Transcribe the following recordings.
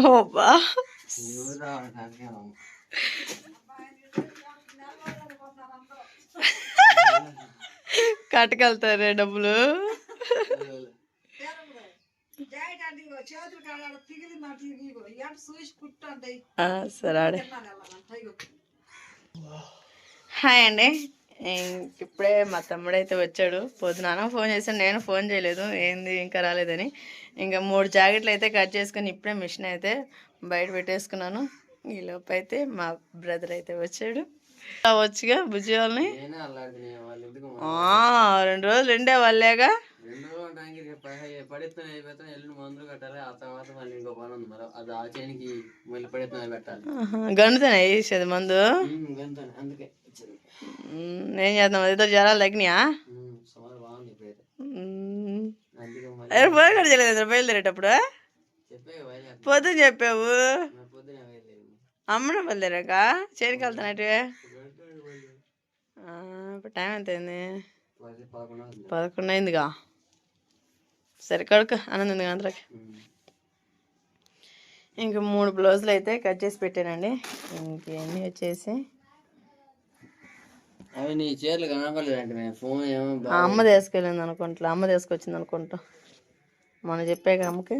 Oba. కట్టుకెళ్తారే డబ్బులు. సరే hi అండి. ఇప్పుడే మా తమ్ముడైతే వచ్చాడు. పొద్దున ఫోన్ చేశాను నేను ఫోన్ చేయలేదు. ఏంది ఇంకా రాలేదని. ఇంకా మూడు జాకెట్లు అయితే కట్ చేసుకొని ఇప్పుడే మిషన్ అయితే బయట పెట్టేసుకున్నాను. ఈ లోపు అయితే మా బ్రదర్ అయితే వచ్చాడు. వచ్చుగా బుజ్జి వాళ్ళని ఆ, రెండు రోజులు ఉండే వాళ్ళేగా. గన్నుతోనే వేసేది మందు? అందుకే. ఏం చేద్దాం? అదితో జ్వరాలు తగ్గినాయా? కూడా చేయలేదు బయలుదేరేటప్పుడు? పొద్దున చెప్పావు? అమ్మడం బయలుదేరాక? చేరికి వెళ్తానట్టు ఇప్పుడు టైం ఎంత అయింది పది పదకొండు అయిందిగా. సరే కడుక అనంది గంటలకి ఉమ్. ఇంక మూడు బ్లౌజులు అయితే కట్ చేసి పెట్టానండి. ఇంకెన్ని వచ్చేసి? అవి నీ చీరలు కనపడలేదంటే మేము ఫోన్ ఏమో అమ్మ తీసుకెళ్ళింది అనుకుంటా అమ్మ తీసుకొచ్చింది అనుకుంటా. మొన్న చెప్పాక అమ్మకి.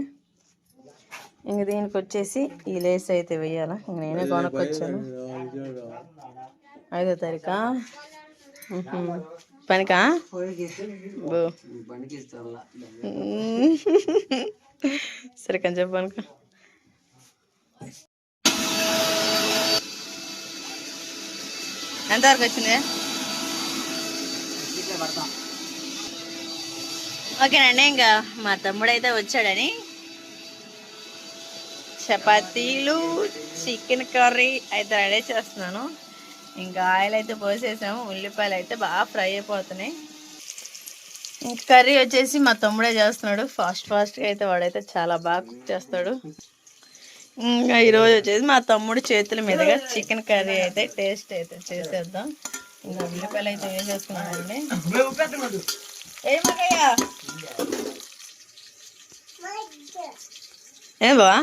ఇంక దీనికి వచ్చేసి ఈ లేస్ అయితే వెయ్యాలా ఇంక నేనే కొనుక్కొచ్చాను. ఐదో తారీఖా. పనికా. సరే కొంచెం చెప్పు ఎంతవరకు వచ్చింది? ఓకేనండి ఇంకా మా తమ్ముడు అయితే వచ్చాడని. చపాతీలు చికెన్ కర్రీ అయితే రెడీ చేస్తున్నాను. ఇంకా ఆయిల్ అయితే పోసేసాము ఉల్లిపాయలు అయితే బాగా ఫ్రై అయిపోతున్నాయి. ఇంక కర్రీ వచ్చేసి మా తమ్ముడే చేస్తున్నాడు. ఫాస్ట్ ఫాస్ట్గా అయితే వాడైతే చాలా బాగా కుక్ చేస్తాడు. ఇంకా ఈరోజు వచ్చేసి మా తమ్ముడు చేతుల మీదుగా చికెన్ కర్రీ అయితే టేస్ట్ అయితే చేసేద్దాం. ఇంకా ఉల్లిపాయలు అయితే ఏం ఏమయ్యా ఏం బావా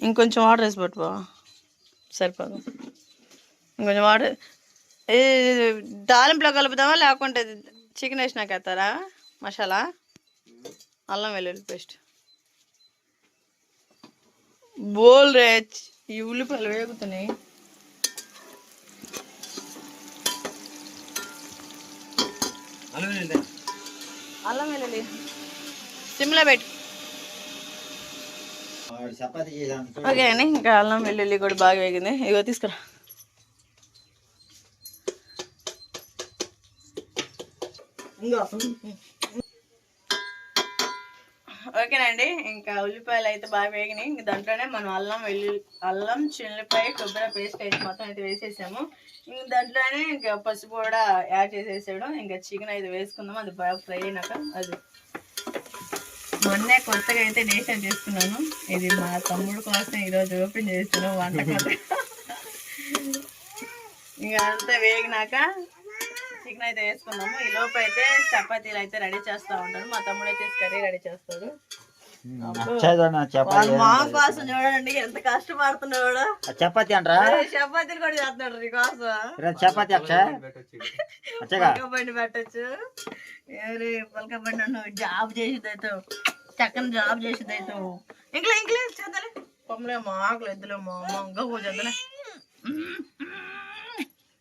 ఇంకొంచెం వాటర్ వేసి పట్టు బావా సరిపోదు. ఇంకొంచెం వాటర్ ఏ కలుపుదామా లేకుంటే చికెన్ వేసినాక వేస్తారా? మసాలా? అల్లం వెల్లుల్లి పేస్ట్. బోల్ రే ఈ ఉల్లిపాయలు వేగుతున్నాయి. అల్లం వెల్లుల్లి. సిమ్లో పెట్టి. ఓకే అండి ఇంకా అల్లం వెల్లుల్లి కూడా బాగా వేగింది. ఇగో తీసుకురా. ఓకేనండి. ఇంకా ఉల్లిపాయలు అయితే బాగా వేగినాయి. ఇంక దాంట్లోనే మనం అల్లం వెల్లుల్లి అల్లం చిల్లిపాయ కొబ్బరి పేస్ట్ అయితే మొత్తం అయితే వేసేసాము. ఇంక దాంట్లోనే ఇంకా పసుపు కూడా యాడ్ చేసేసాడు. ఇంకా చికెన్ అయితే వేసుకుందాం. అది బాగా ఫ్రై అయినాక అది మొన్నే కొత్తగా అయితే నేషన్ చేసుకున్నాను. ఇది మా తమ్ముడు కోసం ఈరోజు ఓపెన్ చేస్తున్నాం వంట ఇంకా అంతా వేగినాక చికెన్ అయితే వేసుకున్నాము ఈ లోపు అయితే చపాతీలు అయితే రెడీ చేస్తూ ఉంటాను మా తమ్ముడు అయితే కర్రీ రెడీ చేస్తాడు. వాళ్ళ మా కోసం చూడండి ఎంత కష్టపడుతున్నాడు. చపాతి అంటారా? చపాతీలు కూడా చేస్తున్నాడు నీ కోసం. చపాతి బండి పెట్టచ్చు. ఎవరి పలక బండి జాబ్ చేసేది అయితే చక్కని జాబ్ చేసేది అయితే. ఇంట్లో ఇంట్లో చేద్దాలే. పొమ్మలే మా ఆకులు ఎద్దులే మా అమ్మ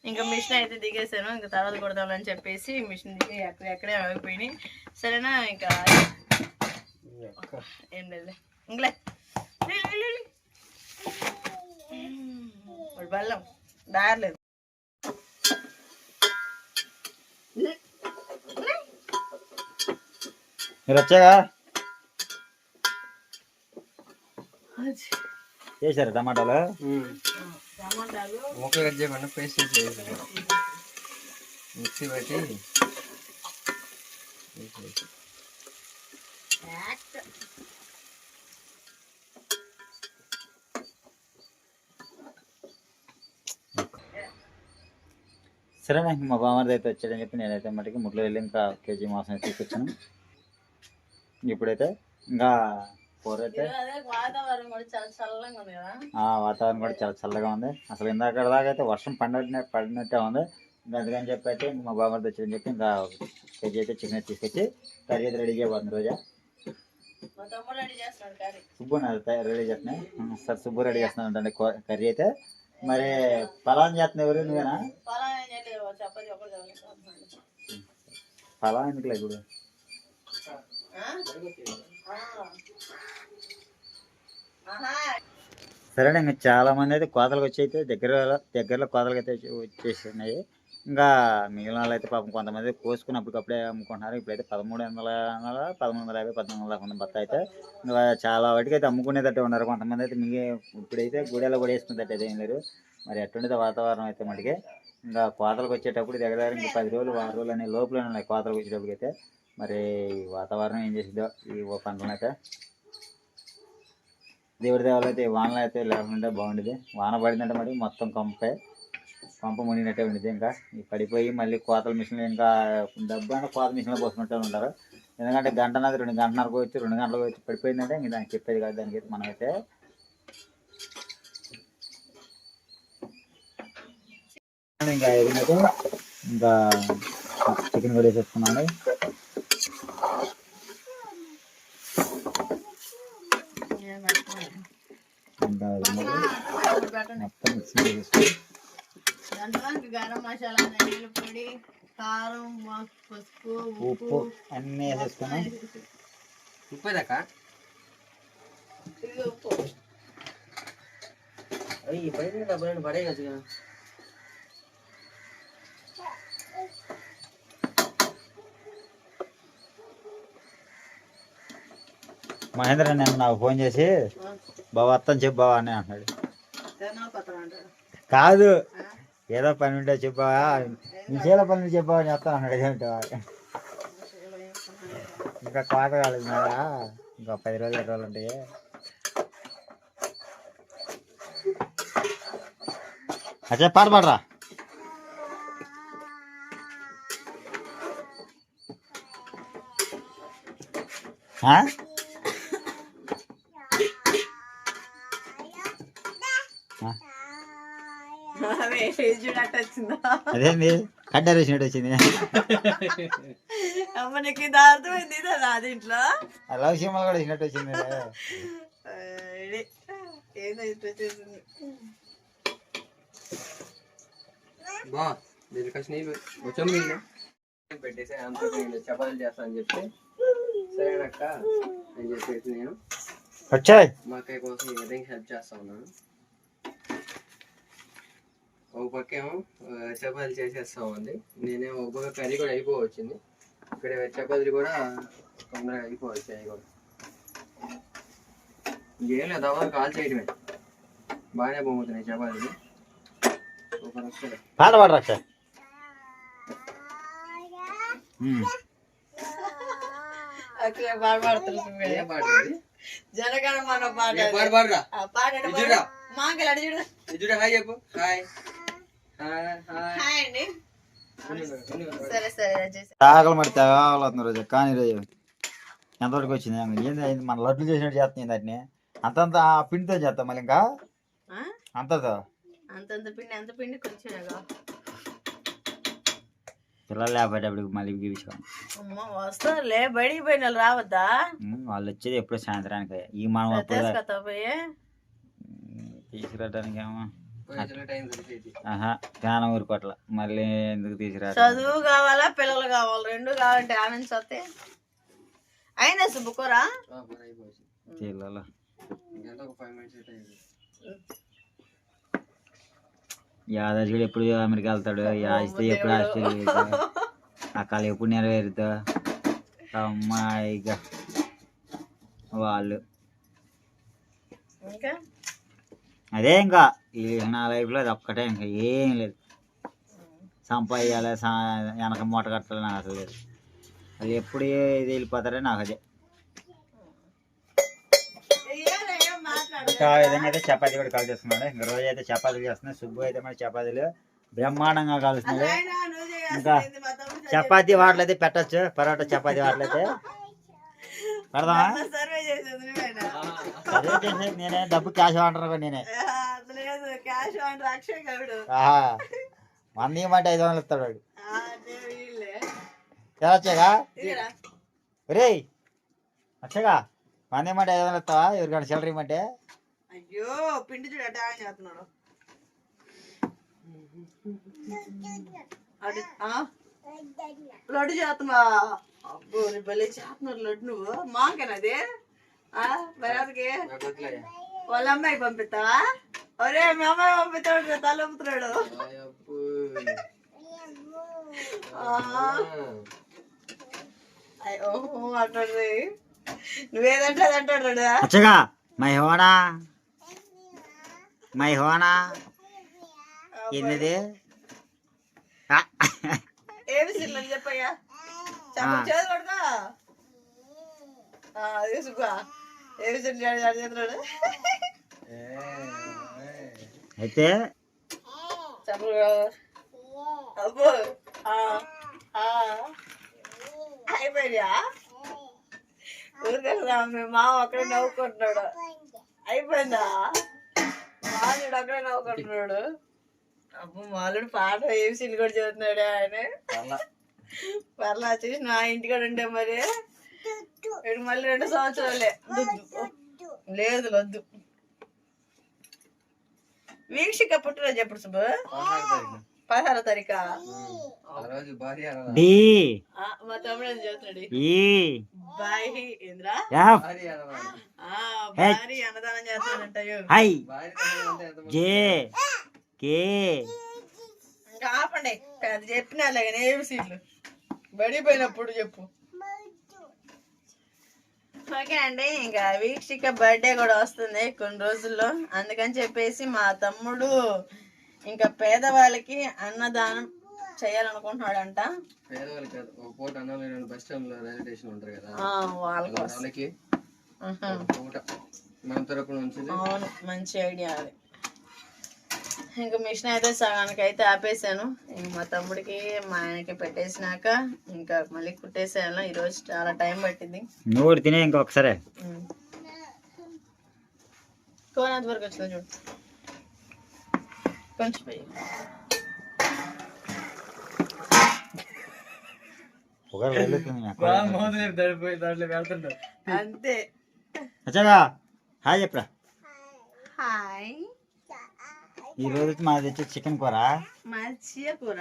ఇంకా మిషన్ అయితే దిగేసాను ఇంకా తర్వాత కొడదామని చెప్పేసి మిషన్ దిగి అక్కడ ఎక్కడే ఆగిపోయినాయి. సరేనా? ఇంకా ఏం లేదు ఇంకలే. బల్లం. దారలేదు మీరు వచ్చాగా చేశారు టమాటాలు? ఉమ్. టమాటాలు కట్ చేయకుండా పేస్ట్ చేసి మిక్సీ పెట్టి సరే నాకు మా బామ్మది అయితే వచ్చాడని చెప్పి నేనైతే మటుకి ముట్లో వెళ్ళి ఇంకా కేజీ మాసం తీసుకొచ్చాను ఇప్పుడైతే ఇంకా కూర అయితే వాతావరణం కూడా చాలా చల్లగా ఉంది కదా. ఆ వాతావరణం కూడా చాలా చల్లగా ఉంది. అసలు ఇందాక దాకా అయితే వర్షం పడినట్టు పడినట్టే ఉంది. ఇంకా అందుకని చెప్పి అయితే ఇంక మా బాబాయ్ తెచ్చిందని చెప్పి ఇంకా కేజీ అయితే చికెన్ తీసుకొచ్చి కర్రీ అయితే రెడీ చేయబోతుంది రోజా. కర్రీ. సుబ్బు రెడీ చేస్తున్నాయి సార్ సుబ్బు రెడీ చేస్తున్నాడు అంటే కర్రీ అయితే. మరి పలాన్ చేస్తున్నావు ఎవరు? నువ్వేనా? పలాన్ ఎందుకు ఇప్పుడు? సరే ఇంకా చాలా మంది అయితే కోతలకు వచ్చి అయితే దగ్గర దగ్గరలో కోతలకు అయితే వచ్చేసినాయి. ఇంకా మిగిలిన వాళ్ళు అయితే పాపం కొంతమంది కోసుకుని అప్పటికప్పుడే అమ్ముకుంటున్నారు. ఇప్పుడైతే పదమూడు వందల పదమూడు వందల యాభై పద్నాలుగు వందల కొంత బత్త అయితే ఇంకా చాలా వాటికి అయితే అమ్ముకునేటట్టు ఉన్నారు. కొంతమంది అయితే మిగి ఇప్పుడైతే గుడేలో కూడా వేసుకునేటట్టు అయితే ఏం లేరు మరి ఎట్టుండేది వాతావరణం అయితే మటుకే. ఇంకా కోతలకు వచ్చేటప్పుడు దగ్గర దగ్గర ఇంకా పది రోజులు వారం రోజులు అనే లోపల ఉన్నాయి కోతలకు వచ్చేటప్పటికైతే. అయితే మరి వాతావరణం ఏం చేసిందో ఈ పంటలను దేవుడి దేవాలు అయితే వానలు అయితే లేకుండా బాగుండేది. వాన పడిందంటే మరి మొత్తం కంపే కంప మునిగినట్టే ఉండేది ఇంకా. ఈ పడిపోయి మళ్ళీ కోతల మిషన్లు ఇంకా డబ్బు అంటే కోత మిషన్లో పోసుకుంటూ ఉంటారు. ఎందుకంటే గంట నాది రెండు గంటన్నరకు వచ్చి రెండు గంటలకు వచ్చి పడిపోయిందంటే ఇంక దానికి చెప్పేది కాదు. దానికి అయితే మనమైతే ఇంకా ఇంకా చికెన్ కూడా వేసేసుకున్నాను ఇంకా ఎదిగినట్టు మొత్తం దాంట్లో గరం మసాలా ధనియాల పొడి కారం పసుపు ఉప్పు అన్నీ వేసేసుకున్నాం ఉప్పేదాకా ఉప్పు అయ్యి బయట పడేయచ్చు కదా. మహేంద్ర నేను నాకు ఫోన్ చేసి బాబా అత్తని చెప్పు బావా అని అన్నాడు కాదు ఏదో పని ఉంటే చెప్పావా నీ చీల పని ఉంటే చెప్పావా అని చెప్తాను అన్నాడు ఏంటో ఇంకా కోట కాలేదు మేడా ఇంకా పది రోజులు ఇరవై రోజులు ఉంటాయి? అచ్చా పాట పాడరా. ఆ? ఆ? చూడట్టు వచ్చిందా అదేంది వేసినట్టు వచ్చింది అమ్మ నీకు ఇది అర్థమైంది ఇదా ఆ లవ్ సినిమాలు కూడా వేసినట్టు వచ్చింది. ఏందో ఇట్లా బా దీనికి నీళ్ళు వచ్చాం నీళ్ళు. పెట్టేసి అంత నేను చపాతీలు చేస్తా అని చెప్తే సరేనక్క అని చెప్పేసి నేను వచ్చాయి. మా అక్కయ్య కోసం విధంగా హెల్ప్ చేస్తా ఉన్నాను. ఒక పక్క ఏమో చపాతీలు చేసేస్తా ఉంది నేనే ఒక పక్క కర్రీ కూడా అయిపోవచ్చింది. ఇక్కడ చపాతీలు కూడా తొందరగా అయిపోవచ్చు అవి కూడా. ఇంకేం లేదు అవ్వాలి కాల్ చేయడమే బాగానే పొంగుతున్నాయి చపాతీలు. పాట పాడుతుంది ఏ ఇది? జనగణ మన పాట ఏ ఎడ ఇది చూడరా? మాంగల్ అడి చూడు. ఇది చూడు హాయ్ చెప్పు. హాయ్. ఆకలి మరి తేవాలవుతుంది రోజు. కానీ రోజు ఎంతవరకు వచ్చింది? ఏంది అయింది మన లడ్లు చేసినట్టు చేస్తుంది దాన్ని అంతంత ఆ పిండితో చేస్తాం మళ్ళీ ఇంకా? అంతతో? అంతంత పిండి అంత పిండి కొంచెం పిల్లలు లేకపోయేటప్పుడు మళ్ళీ అమ్మ వస్తారులే బడికి పోయిన రావద్దా? వాళ్ళు వచ్చేది ఎప్పుడు సాయంత్రానికి. ఈ మనం తీసుకురావడానికి ఏమో జ్ఞానం ఊరుకోట్ల మళ్ళీ ఎందుకు తీసుకురా చదువు కావాలా పిల్లలు కావాలి? రెండు కావాలంటే ఆనంద్ వస్తే. అయినా సుబ్బుకోరా పిల్లలు. యాదగిరి ఎప్పుడు అమెరికా వెళ్తాడు? యాస్తే ఎప్పుడు ఆస్ట్రేలియా ఆ కళ ఎప్పుడు నెరవేరుతా అమ్మాయిగా. వాళ్ళు. ఇంకా? అదే ఇంకా ఈ నా లైఫ్లో అది ఒక్కటే ఇంకా ఏం లేదు. సంపాదించాలి వెనక మూట కట్టాలి నాకు అసలు లేదు. అది ఎప్పుడు ఇది వెళ్ళిపోతారో నాకు అదే. ఇంకా విధంగా అయితే చపాతీ కూడా కాల్ చేస్తున్నాడు ఇంకా రోజు అయితే చపాతీలు చేస్తున్నాయి సుబ్బు అయితే మరి చపాతీలు బ్రహ్మాండంగా కాలుస్తున్నాడు. ఇంకా చపాతీ వాటలు అయితే చపాతీ పెట్టచ్చు. పరోటా చపాతీ వాటలైతే. పెడదామా? నేనే డబ్బు క్యాష్ అంటారు నేనే. అది లేదు క్యాష్ ఆన్ అక్షయ్ గౌడు. ఆహా వంద ఇవ్వమంటే ఐదు వందలు ఇస్తాడు వాడు. అదే ఇదిరా. రే వచ్చాగా వంద ఇవ్వమంటే ఐదు వందలు ఇస్తావా? ఎవరికైనా చిల్లర ఇవ్వమంటే అయ్యో పిండి చూడు ఆయన చేస్తున్నాడు? లడ్డు చేస్తున్నా అబ్బో నీ భలే చేస్తున్నాడు లడ్డు నువ్వు. మాకేనది ఆ వద్దులే. వాళ్ళ అమ్మాయికి పంపిస్తావా? ఒరే మీ అమ్మాయి పంపిస్తాడు తలొప్పుతున్నాడు ఆయప్పు. ఓహో అంటాడు నువ్వేదంటే అది అంటాడు రాడు. వచ్చాగా మై హోనా? మై హోనా? ఏంది ఏమి సిల్లని చెప్పయ్యా? చెప్పు చేతి కొడుకో. అయితే. అయిపోయినా ఊరికెళ్దా మీ మామ అక్కడే నవ్వుకుంటున్నాడు. అయిపోయిందా? మాలుడు అక్కడే నవ్వుకుంటున్నాడు. అబ్బో మాలుడు పాట ఏమి సిల్లు కూడా చదువుతున్నాడు ఆయన. పర్లా. చూసి నా ఇంటికాడ ఉండే మరి. వీడు మళ్ళీ రెండు సంవత్సరాలే. లేదు వద్దు వీక్షిక పుట్టినరోజు ఎప్పుడు శుభ పదహారో తారీఖా. ఆ రోజు భార్య అనదా? డి ఆ, మా తమ్ముడు బాయ్ ఇంద్రా? భారీ అన్నదానం ఇంకా ఆపండి. పెద్ద చెప్పినా అలాగే ఏమి సీట్లు బడిపోయినప్పుడు చెప్పు. ఓకే అండి ఇంకా వీక్షిక బర్త్డే కూడా వస్తుంది కొన్ని రోజుల్లో. అందుకని చెప్పేసి మా తమ్ముడు ఇంకా పేదవాళ్ళకి అన్నదానం చేయాలనుకుంటున్నాడంట. వాళ్ళకి మన నుంచి అవును మంచి ఐడియా అది. ఇంకా మిషన్ అయితే సగానికి అయితే ఆపేసాను ఇంక మా తమ్ముడికి మా ఆయనకి పెట్టేసినాక ఇంకా మళ్ళీ కుట్టేసాను ఈరోజు చాలా టైం పట్టింది. నువ్వు కూడా తినే ఇంకొకసారి. కోనంత వరకు వచ్చింది చూడు. కొంచెం. అంతే. హాయ్ చెప్పరా. హాయ్. ఈ రోజు మాది వచ్చి చికెన్ కూర? మంచిగా కూర?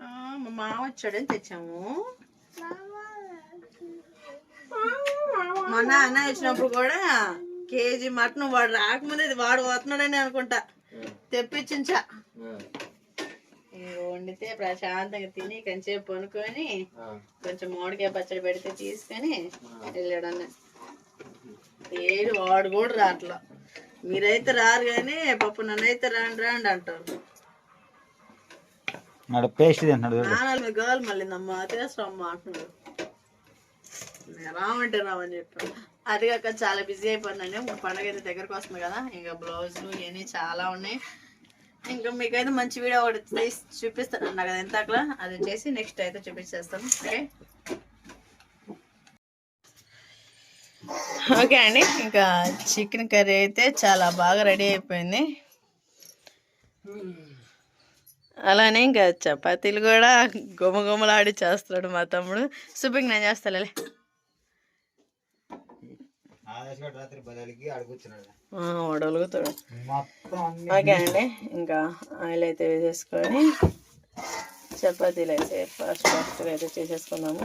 ఆ, మా మామ వచ్చాడని తెచ్చాము. మొన్న అన్న వచ్చినప్పుడు కూడా కేజీ మటన్ వాడు రాకముందే ఇది వాడు వస్తున్నాడని అనుకుంటా. తెప్పించించా. ఇవి వండితే ప్రశాంతంగా తిని కొంచెంసేపు పనుకొని కొంచెం మామిడికాయ పచ్చడి పెడితే తీసుకొని వెళ్ళాడు అన్న ఏడు వాడు కూడా రాట్లా మీరైతే రారు కానీ పప్పు నన్నైతే రాండి రాండి అంటారు. నాడు పేస్ట్ తింటున్నాడు చూడు. నాన్నలు మీ గర్ల్ మళ్ళీ నమ్మ అంటున్నాడు. నేను రామంటే రామని చెప్పాను. అది కాక చాలా బిజీ అయిపోయిందండి. ఇంకా పండగ అయితే దగ్గరకు వస్తుంది కదా. ఇంకా బ్లౌజులు ఇవన్నీ చాలా ఉన్నాయి. ఇంకా మీకైతే మంచి వీడియో ఒకటి చూపిస్తాను అన్నా కదా ఎంత అట్లా అది చేసి నెక్స్ట్ అయితే చూపించేస్తాను. ఓకే? ఓకే అండి ఇంకా చికెన్ కర్రీ అయితే చాలా బాగా రెడీ అయిపోయింది. అలానే ఇంకా చపాతీలు కూడా గుమగుమలాడి చేస్తాడు మా తమ్ముడు. సుబ్బికి నేను చేస్తాలే అడుగుతున్నాడు వడలుగుతాడు ఓకే అండి ఇంకా ఆయిల్ అయితే వేసేసుకొని చపాతీలు అయితే ఫాస్ట్ ఫాస్ట్గా అయితే చేసేసుకుందాము.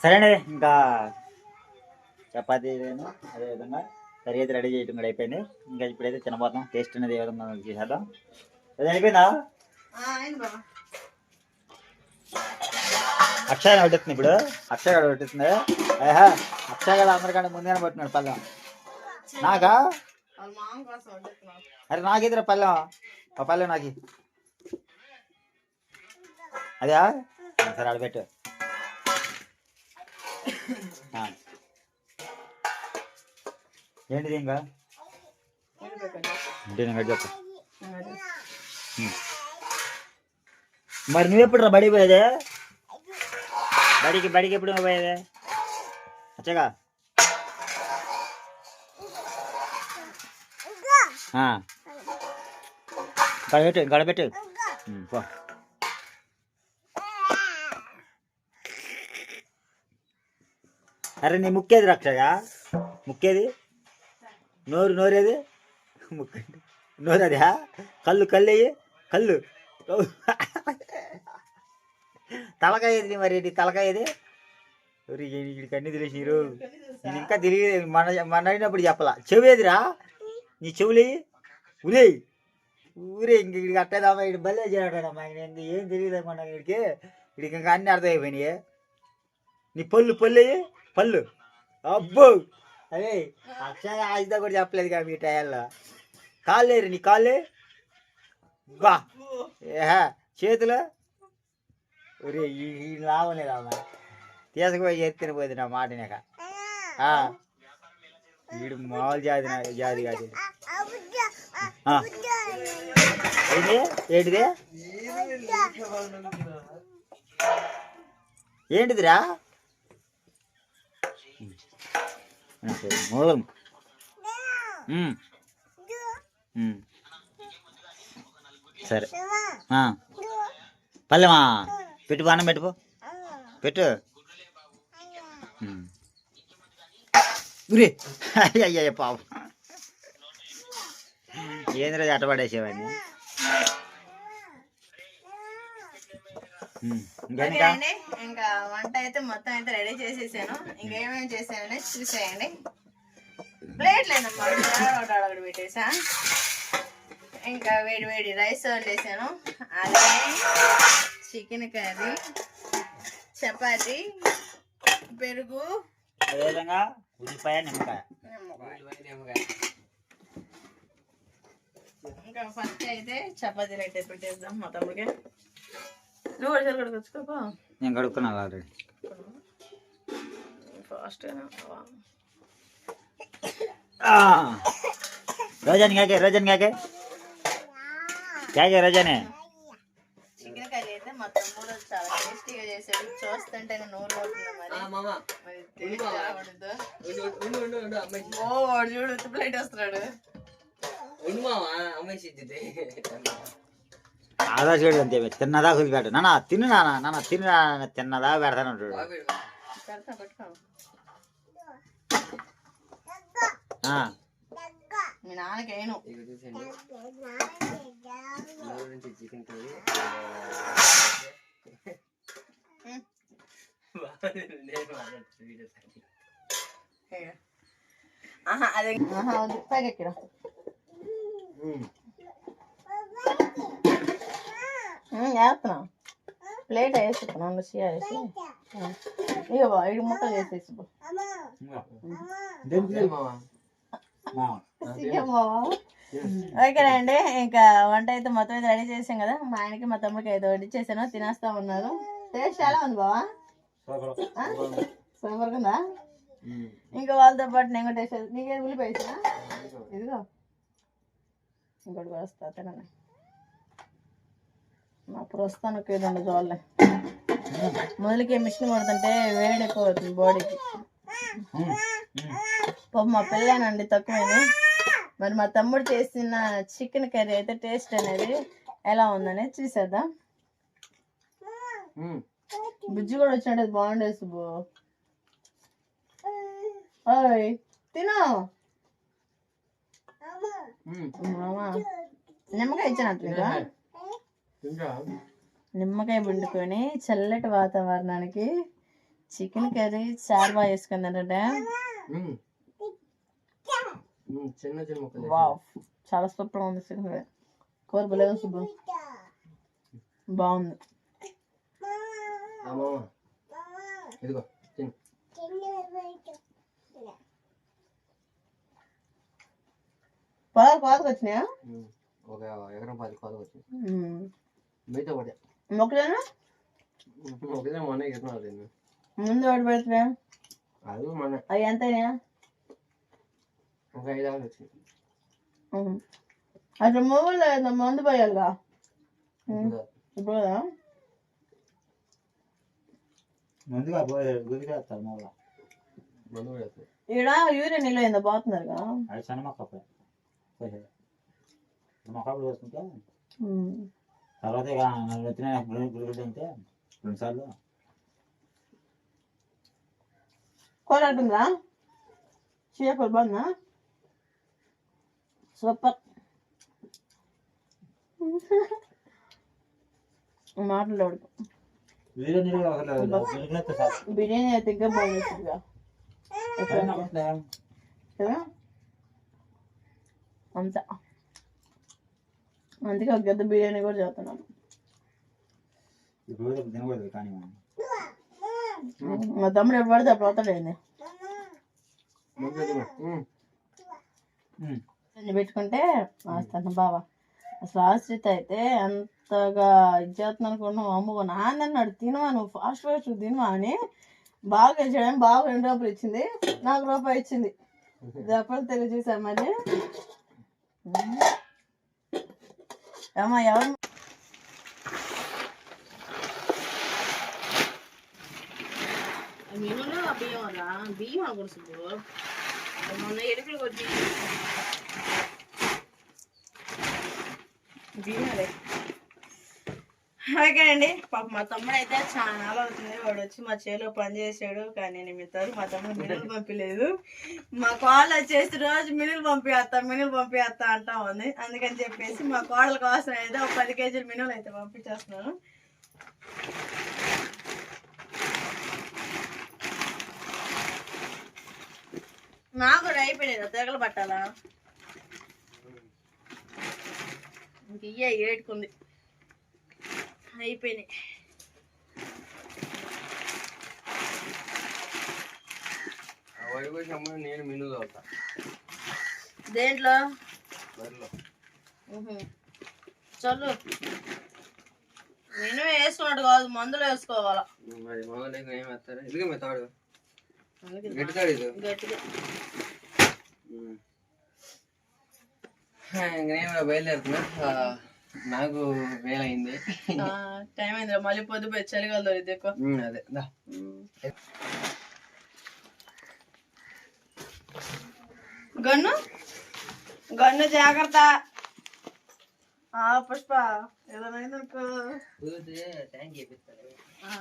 సరేనే ఇంకా చపాతీ అదేవిధంగా కర్రీ అయితే రెడీ చేయడం కూడా అయిపోయింది. ఇంకా ఇప్పుడైతే తినబోతాం టేస్ట్ అనేది ఏ విధంగా చేసేద్దాం. అది అయిపోయిందా? అక్షయ్ పెట్టింది ఇప్పుడు. అక్షయ్ గడ పెట్టింది ఏహా అక్షయ్ గడ అందరికంటే ముందుగానే పట్టినాడు పల్లెం. నాకా? అరే నాకిద్దరు పల్లెం? ఆ పల్లెం నాకి. అదా? సరే ఆడ పెట్టు. ఆ. ఏంటిది ఇంకా? నేను చెప్పు. ఉం. మరి నువ్వెప్పుడు రా బడికి పోయేదే? బడికి బడికి ఎప్పుడు పోయేది? పోయేదే వచ్చాగా గడబెట్టు గడపెట్టు. పో. అరే నీ ముక్కేది రక్షగా ముక్కేది? నోరు నోరేది? ముక్క నోరు కళ్ళు కళ్ళు కళ్ళు. తలకాయ ఏది మరి తలకాయ ఏది వీడికి అన్ని తెలిసిరు నేను ఇంకా తిరిగి మన మన అడిగినప్పుడు చెప్పలా. చెవి ఏదిరా నీ చెవులు? ఉరే ఊరే ఇంక వీడికి అట్టేదామా వీడి బల్లే చేయడమ్మా ఇంక ఏం తెలియదు మన వీడికి. వీడికి ఇంకా అన్ని అర్థమైపోయినాయి. నీ పళ్ళు పళ్ళు పళ్ళు. అబ్బో! అదే అక్షయ ఆయుధ కూడా చెప్పలేదు కదా మీ టయాల్లో కాళ్ళేరు నీ కాళ్ళే బా. చేతులు? ఒరే ఈ ఈ లాభం లేదమ్మా తీసుకుపోయి ఎత్తిన పోయింది నా మాట వినక. ఆ వీడు మామూలు జాతి నా- జాతి కాదు ఇది. ఆ. ఏంటి ఏంటిది ఏంటిదిరా ఆ, సరే మూలం ఉమ్. ఉమ్. సరే ఆ. పల్లెమా పెట్టు బాణం పెట్టుకో పెట్టు. ఉరే. అయ్యయ్య పాపం. ఏంద్రా ఇంకేంటా అండి ఇంకా వంట అయితే మొత్తం అయితే రెడీ చేసేసాను. ఇంకేమేమి చేశాననే చూసేయండి. ప్లేట్ లేదమ్మా ఒకటి అడగడు పెట్టేసా. ఇంకా వేడి వేడి రైస్ వండేసాను అలాగే చికెన్ కర్రీ చపాతి పెరుగు. అదేవిధంగా ఉల్లిపాయ నిమ్మకాయ. ఇంకా ఫస్ట్ అయితే చపాతీలు అయితే పెట్టేద్దాం మా తమ్ముడికి నువ్వు సరిగ్గా కడుకొచ్చుకోపో నేను కడుక్కున్నాను ఆల్రెడీ ఫాస్ట్ రోజాని కాకే రోజాని కాకే. కాకే రోజానే. చికెన్ తమ్ముడు చాలా టేస్టీగా చేశాడు చూస్తుంటే నోరు పోతుంది మరి ఓ వాడు చూడు ప్లేట్ వస్తున్నాడు ఆదా చేయడం అంతే తిన్నదా వదిలిపెట్టు నాన్న తిను నాన్న నాన్న తిను నాన్న తిన్నదా పెడతాను అంటాడు. పెడతా పెట్టుకో ఆ, మీ నాన్నకి అయిను ఇక చూసండి నుంచి చికెన్ కర్రీ. అదే. ఆహా వద్దు పైకి ఎక్కిరా వేస్తున్నా. ప్లేట్ వేసుకున్నాను చీర వేసి. ఇక బా ఇక ముక్కలు బావా ఓకేనండి ఇంకా వంట అయితే మొత్తం అయితే రెడీ చేసాం కదా మా ఆయనకి మా తమ్ముడికి అయితే వడ్డీ చేశాను తినేస్తా ఉన్నారు. టేస్ట్ ఎలా ఉంది బావా. సూపర్. ఉందా. ఇంకా వాళ్ళతో పాటు నేను కూడా టేస్ట్. నీకేం ఉల్లిపాయ ఇదిగో. ఇంకోటి కూడా వస్తా తినండి. మా ప్రస్తుతానికి రెండు జోళ్ళే. మొదలుకి మిషన్ కొడుతుంటే వేడి ఎక్కువ అవుతుంది బాడీకి. పాప మా పిల్లనండి తక్కువైంది. మరి మా తమ్ముడు చేసిన చికెన్ కర్రీ అయితే టేస్ట్ అనేది ఎలా ఉందనేది చూసేద్దాం. బుజ్జి కూడా వచ్చినట్టు బాగుండే సుబ్బు. ఓయ్ తిను. నిమ్మకాయ ఇచ్చినట్టు ఇంకా నిమ్మకాయ పిండుకొని చల్లటి వాతావరణానికి చికెన్ కర్రీ చారు బాగా చిన్న చిన్న వావ్ చాలా సూపర్ ఉంది చికెన్ కర్రీ. కూర బాగుంది. ఆ మామ. ఇదిగో పొలాలు కోతకు వచ్చినాయా. ఒక ఎకరం పది కోతకు వచ్చింది ఉమ్. మిగతా ఒకటి. మొక్కలేనా? మొన్న తిన్ను ముందు వాడు పెడితే అది మొన్న అవి ఎంతైనా? ఒక ఐదు ఆరు వచ్చింది అసలు మూవీలో మందు పోయాలిగా? ఇప్పుడు ఇప్పుడు ముందుగా పోయి గురి చేస్తారు మూల ఈడ యూరియన్ నిల్వ ఏందో పోతున్నారుగా? అది సన్న మొక్క అప్పుడే. పోసేది. మొక్కప్పుడు పోసుకుంటే తర్వాత ఇక నన్ను వచ్చిన గురి సార్లు కోలాడుతుందా చీకలు బాగుందా సూపర్ సార్. బిర్యానీ అయితే ఇంకా బాగుంటుందిగా అంత అందుకే ఒక గద్ద బిర్యానీ కూడా చేస్తున్నాను ఇప్పుడు రేపు తినకూడదు కానీ మా తమ్ముడు ఎప్పుడు పడితే అప్పుడు అవుతాడండి పెట్టుకుంటే వస్తాను బావా. అసలు ఆశ్రిత అయితే అంతగా ఇది చేస్తున్నాను అనుకున్నావు అమ్మ నాన్న అన్నాడు తినవా నువ్వు? ఫాస్ట్ ఫాస్ట్ తినవా? అని బాగా గెలిచాడని బాగా రెండు రూపాయలు ఇచ్చింది నాకు రూపాయి ఇచ్చింది. ఇది ఎప్పుడు తెలియ మరి? అమ్మా ఎవరు మినులు బియ్యం మొన్న ఎలుకలు కొట్టి బియ్యమే ఓకేనండి పాప మా తమ్ముడు అయితే చాలా అవుతుంది వాడు వచ్చి మా చేలో పని చేసాడు కానీ నేను మిగతాది మా తమ్ముడు మినులు పంపించలేదు మా కోడలు వచ్చేసి రోజు మినులు పంపిస్తా మినులు పంపిస్తా అంటా ఉంది. అందుకని చెప్పేసి మా కోడల కోసం అయితే ఒక పది కేజీలు మినులు అయితే పంపించేస్తున్నాను. నాకు కూడా అయిపోయినాయి తెగలు పట్టాలా? ఇంక ఇయ్యే ఏడుకుంది. అయిపోయినాయి. నేను తోలుతా. దేంట్లో. చల్లు. నేను వేసుకున్నట్టు కాదు మందులు వేసుకోవాలా? మరి మందు లేక ఏం వేస్తారు ఇదిగే మీ తాడు అందుకే గట్టి తాడు ఇది. గట్టిగా. ఉమ్. హా, ఇంక నేను కూడా బయలుదేరుతున్నా. నాకు వేలైంది. ఆ, టైం అయిందిరా. మళ్ళీ పొద్దుపోయి చలిగాలి దొరికి ఎక్కువ. అదే. దా. గన్ను? గన్ను జాగ్రత్త.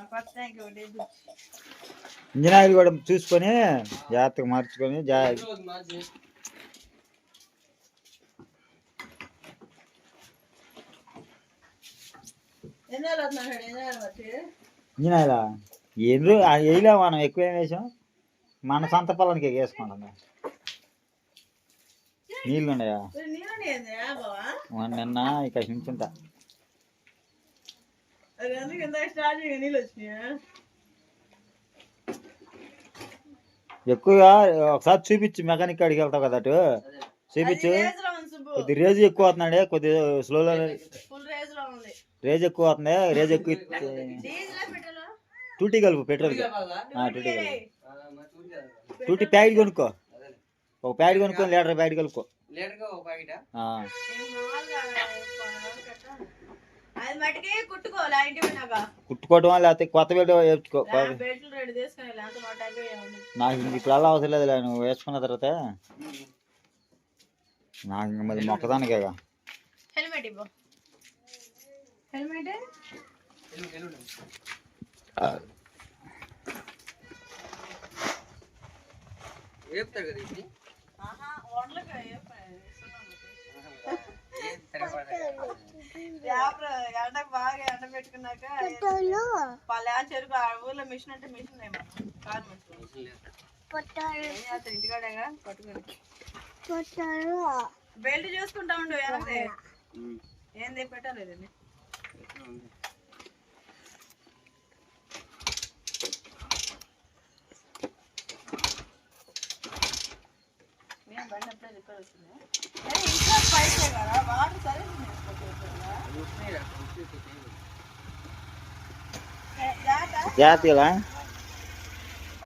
ఒకటి వేయించు. ఇంజిన్ ఆయిల్ కూడా చూసుకొని జాగ్రత్తగా మార్చుకొని జా ఎన్ని రోజులు అవుతున్నాడు ఎన్ని రోజులు బట్టి ఇంజిన్ ఆయిల్ ఏందో వేయలే మనం ఎక్కువ ఏం వేసాం మన సొంత పొలానికి వేసుకుంటాం నీళ్ళు ఉన్నాయా నిన్న ఇక హించుంటా. ఎక్కువగా ఒకసారి చూపించు మెకానిక్ కాడికి వెళ్తావు కదా అటు. చూపించు. కొద్ది రేజ్ ఎక్కువ అవుతున్నాడే కొద్దిగా స్లోలో రేజ్ ఎక్కువ అవుతుంది రేజ్ ఎక్కువ టూటీ కలుపు పెట్రోల్ టూటీ కలుపు. టూటీ ప్యాకెట్ కొనుక్కో. ఒక ప్యాకెట్ కొనుక్కొని లీటర్ ప్యాకెట్ కలుపుకో. అది మటుకే కుట్టుకోవాలి ఇంటి కుట్టుకోవటం లేకపోతే కొత్త బెల్ట్ వేసుకో? బెల్ట్లు రెడీ తీసుకుని నాకు ఇంక ఇప్పుడు అలా అవసరం లేదు నువ్వు వేసుకున్న తర్వాత. నాకు ఇంక మరి మొక్కదానికే హెల్మెట్ ఇవ్వు. హెల్మెట్? వేపుతారు కదా ఇది? ఆహా. ఎండ బాగా ఎండ పెట్టుకున్నాక చెరుకు ఆ ఊర్లో మిషన్ అంటే మిషన్ ఇంటికాడేగా పట్టుకుని బెల్ట్ చూసుకుంటా ఉండు. ఏంది పెట్టలేదండి. బండి అప్పుడే రిపేర్ వచ్చింది ఇంట్లో పైసే కదా వాటర్ సర్వీస్ జాతీయులా?